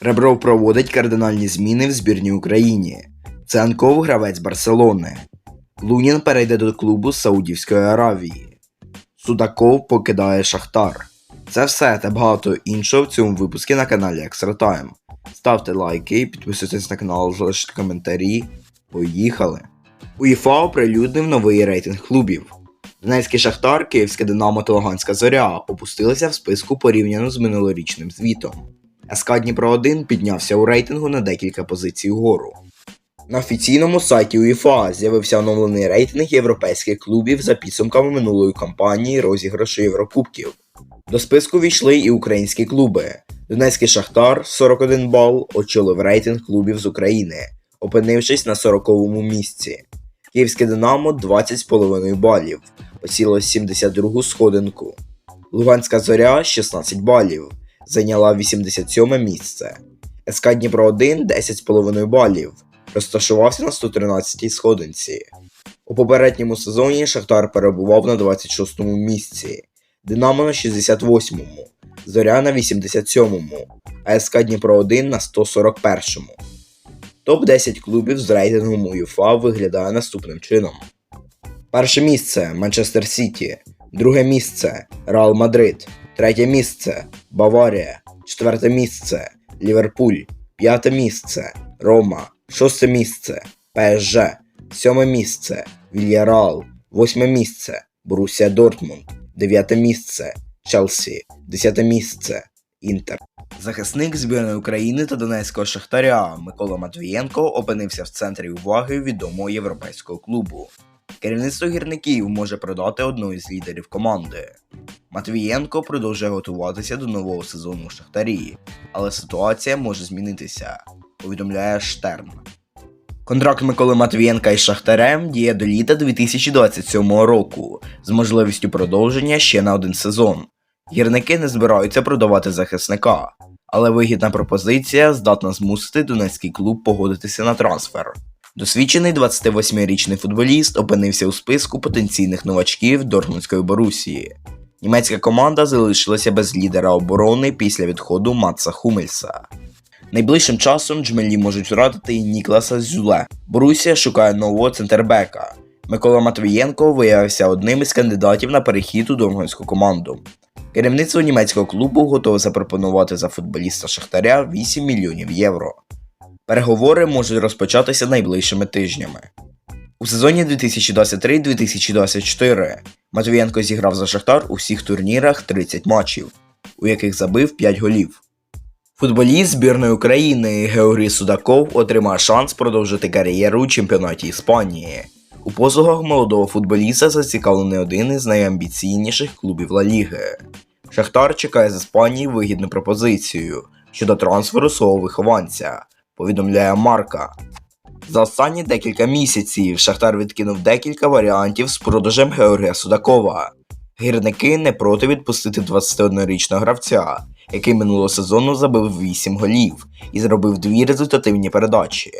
Ребров проводить кардинальні зміни в збірній Україні. Цианков гравець Барселони. Лунін перейде до клубу Саудівської Аравії. Судаков покидає Шахтар. Це все та багато іншого в цьому випуску на каналі Extra Time. Ставте лайки, підписуйтесь на канал, залиште коментарі. Поїхали! УЄФА оприлюднив новий рейтинг клубів. Донецький Шахтар, Київське Динамо та Луганська Зоря опустилися в списку порівняно з минулорічним звітом. СК Дніпро 1 піднявся у рейтингу на декілька позицій вгору. На офіційному сайті УЄФА з'явився оновлений рейтинг європейських клубів за підсумками минулої кампанії розіграшу Єврокубків. До списку війшли і українські клуби. Донецький Шахтар 41 бал очолив рейтинг клубів з України, опинившись на 40-му місці. Київське Динамо 20,5 балів, посіло 72-гу сходинку. Луганська зоря 16 балів, зайняла 87 місце. СК Дніпро 1 10,5 балів, розташувався на 113-й сходинці. У попередньому сезоні Шахтар перебував на 26-му місці, Динамо на 68-му, Зоря на 87-му, а СК Дніпро 1 на 141-му. Топ-10 клубів з рейтингом УЄФА виглядає наступним чином. Перше місце Манчестер Сіті, друге місце Реал Мадрид, третє місце Баварія, четверте місце Ліверпуль, п'яте місце Рома, шосте місце ПСЖ, сьоме місце Вільяреал, восьме місце Борусія Дортмунд, дев'яте місце Челсі, десяте місце Інтер. Захисник збірної України та Донецького Шахтаря Микола Матвієнко опинився в центрі уваги відомого європейського клубу. Керівництво гірників може продати одного із лідерів команди. Матвієнко продовжує готуватися до нового сезону у Шахтарі, але ситуація може змінитися, повідомляє Штерн. Контракт Миколи Матвієнка із Шахтарем діє до літа 2027 року з можливістю продовження ще на один сезон. Гірники не збираються продавати захисника, але вигідна пропозиція здатна змусити донецький клуб погодитися на трансфер. Досвідчений 28-річний футболіст опинився у списку потенційних новачків Дортмундської Борусії. Німецька команда залишилася без лідера оборони після відходу Матса Хумельса. Найближчим часом джмелі можуть втратити і Нікласа Зюле. Борусія шукає нового центрбека. Микола Матвієнко виявився одним із кандидатів на перехід у доргонську команду. Керівництво німецького клубу готове запропонувати за футболіста Шахтаря 8 мільйонів євро. Переговори можуть розпочатися найближчими тижнями. У сезоні 2023-2024 Матвієнко зіграв за Шахтар у всіх турнірах 30 матчів, у яких забив 5 голів. Футболіст збірної України Георгій Судаков отримав шанс продовжити кар'єру у чемпіонаті Іспанії. У послугах молодого футболіста зацікавлений один із найамбіційніших клубів Ла Ліги. Шахтар чекає з Іспанії вигідну пропозицію щодо трансферу свого вихованця, повідомляє Марка. За останні декілька місяців Шахтар відкинув декілька варіантів з продажем Георгія Судакова. Гірники не проти відпустити 21-річного гравця, який минулого сезону забив 8 голів і зробив дві результативні передачі.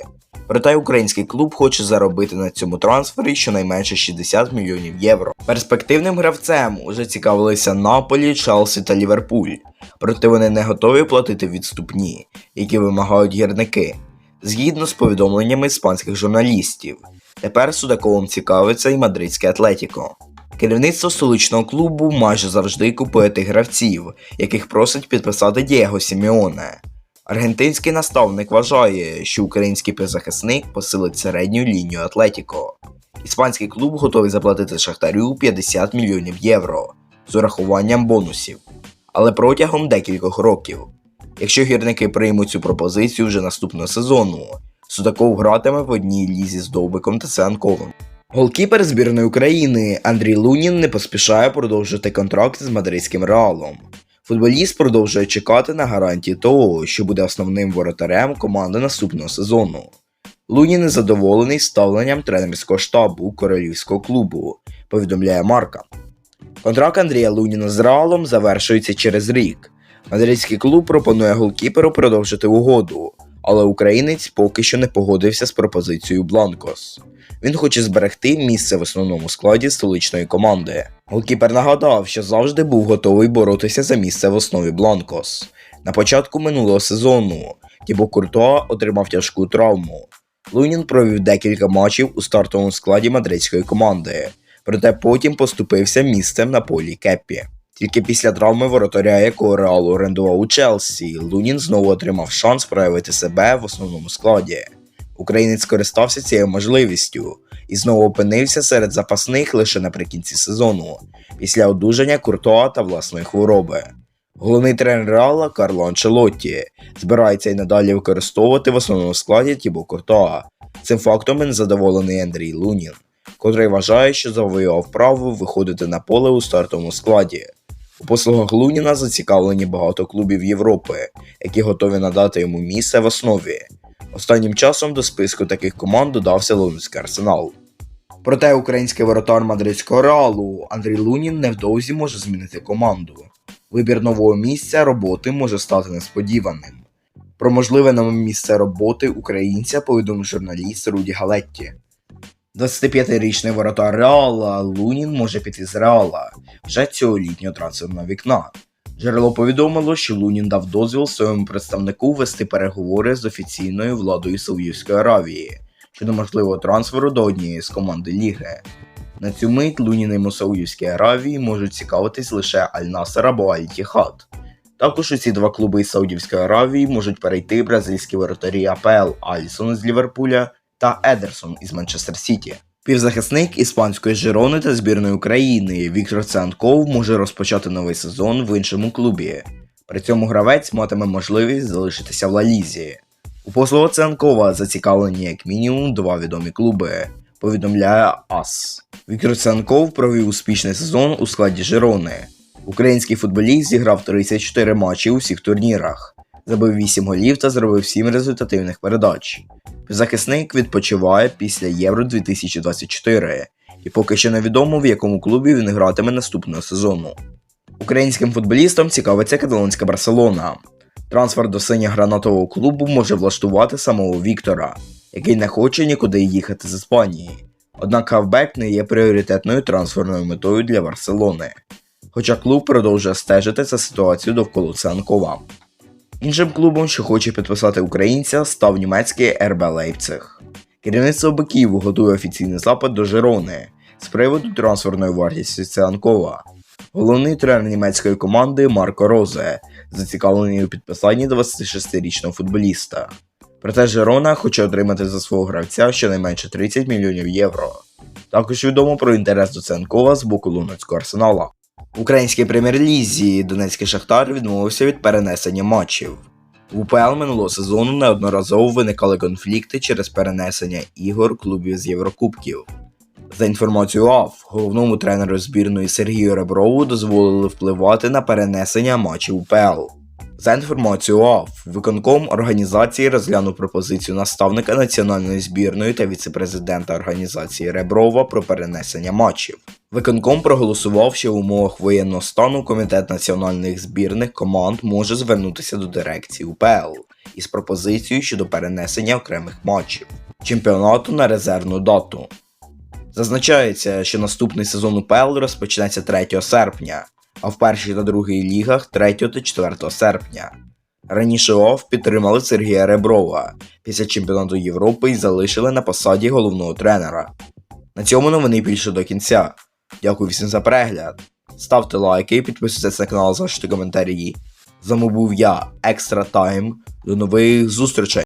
Проте український клуб хоче заробити на цьому трансфері щонайменше 60 мільйонів євро. Перспективним гравцем уже цікавилися Наполі, Челсі та Ліверпуль, проте вони не готові платити відступні, які вимагають гірники. Згідно з повідомленнями іспанських журналістів, тепер Судаковим цікавиться і мадридське Атлетіко. Керівництво столичного клубу майже завжди купує тих гравців, яких просить підписати Дієго Сіміоне. Аргентинський наставник вважає, що український півзахисник посилить середню лінію Атлетіко. Іспанський клуб готовий заплатити Шахтарю 50 мільйонів євро з урахуванням бонусів, але протягом декількох років. Якщо гірники приймуть цю пропозицію вже наступного сезону, Судаков гратиме в одній лізі з Довбиком та Цианковим. Голкіпер збірної України Андрій Лунін не поспішає продовжити контракт з мадридським реалом. Футболіст продовжує чекати на гарантії того, що буде основним воротарем команди наступного сезону. Лунін незадоволений ставленням тренерського штабу королівського клубу, повідомляє Марка. Контракт Андрія Луніна з Реалом завершується через рік. Мадридський клуб пропонує голкіперу продовжити угоду, але українець поки що не погодився з пропозицією Бланкос. Він хоче зберегти місце в основному складі столичної команди. Голкіпер нагадав, що завжди був готовий боротися за місце в основі Бланкос. На початку минулого сезону Тібо Куртуа отримав тяжку травму. Лунін провів декілька матчів у стартовому складі мадридської команди, проте потім поступився місцем на полі Кеппі. Тільки після травми воротаря, якого Реал орендував у Челсі, Лунін знову отримав шанс проявити себе в основному складі. Українець скористався цією можливістю і знову опинився серед запасних лише наприкінці сезону, після одужання Куртуа та власної хвороби. Головний тренер Реала Карло Анчелотті збирається і надалі використовувати в основному складі Тібо Куртуа. Цим фактом він задоволений Андрій Лунін, котрий вважає, що завоював право виходити на поле у стартовому складі. У послугах Луніна зацікавлені багато клубів Європи, які готові надати йому місце в основі. Останнім часом до списку таких команд додався Лунський арсенал. Проте український воротар мадридського реалу Андрій Лунін невдовзі може змінити команду. Вибір нового місця роботи може стати несподіваним. Про можливе нове місце роботи українця повідомив журналіст Руді Галетті. 25-річний воротар Реала Лунін може піти з Реала вже цього літнього трансферного вікна. Джерело повідомило, що Лунін дав дозвіл своєму представнику вести переговори з офіційною владою Саудівської Аравії щодо можливого трансферу до однієї з команди Ліги. На цю мить Луніним у Саудівській Аравії можуть цікавитись лише Аль-Насер або Аль-Тіхад. Також у ці два клуби Саудівської Аравії можуть перейти бразильські воротарі АПЛ Альсон з Ліверпуля та Едерсон із Манчестер Сіті. Півзахисник іспанської Жирони та збірної України Віктор Цанков може розпочати новий сезон в іншому клубі. При цьому гравець матиме можливість залишитися в Лалізі. У послугу Цанкова зацікавлені як мінімум два відомі клуби, повідомляє АС. Віктор Цанков провів успішний сезон у складі Жирони. Український футболіст зіграв 34 матчі у всіх турнірах, забив 8 голів та зробив 7 результативних передач. Захисник відпочиває після Євро 2024, і поки що невідомо, в якому клубі він гратиме наступного сезону. Українським футболістам цікавиться каталонська Барселона. Трансфер до синьо-гранатового клубу може влаштувати самого Віктора, який не хоче нікуди їхати з Іспанії. Однак хавбек не є пріоритетною трансферною метою для Барселони, хоча клуб продовжує стежити за ситуацією довкола Цанкова. Іншим клубом, що хоче підписати українця, став німецький РБ Лейпциг. Керівництво Биків готує офіційний запит до Жирони з приводу трансферної вартості Цианкова. Головний тренер німецької команди Марко Розе зацікавлений у підписанні 26-річного футболіста. Проте Жирона хоче отримати за свого гравця щонайменше 30 мільйонів євро. Також відомо про інтерес до Ценкова з боку Луницького арсенала. Українській прем'єр-лізі Донецький Шахтар відмовився від перенесення матчів. В УПЛ минулого сезону неодноразово виникали конфлікти через перенесення ігор клубів з Єврокубків. За інформацією АФ, головному тренеру збірної Сергію Реброву дозволили впливати на перенесення матчів УПЛ. За інформацією АФ, виконком організації розглянув пропозицію наставника національної збірної та віцепрезидента організації Реброва про перенесення матчів. Виконком проголосував, що в умовах воєнного стану комітет національних збірних команд може звернутися до дирекції УПЛ із пропозицією щодо перенесення окремих матчів чемпіонату на резервну дату. Зазначається, що наступний сезон УПЛ розпочнеться 3 серпня, а в першій та другій лігах 3 та 4 серпня. Раніше ОАФ підтримали Сергія Реброва після чемпіонату Європи і залишили на посаді головного тренера. На цьому новини більше до кінця. Дякую всім за перегляд. Ставте лайки, підписуйтесь на канал, залиште коментарі. З вами був я, Екстра Тайм. До нових зустрічей!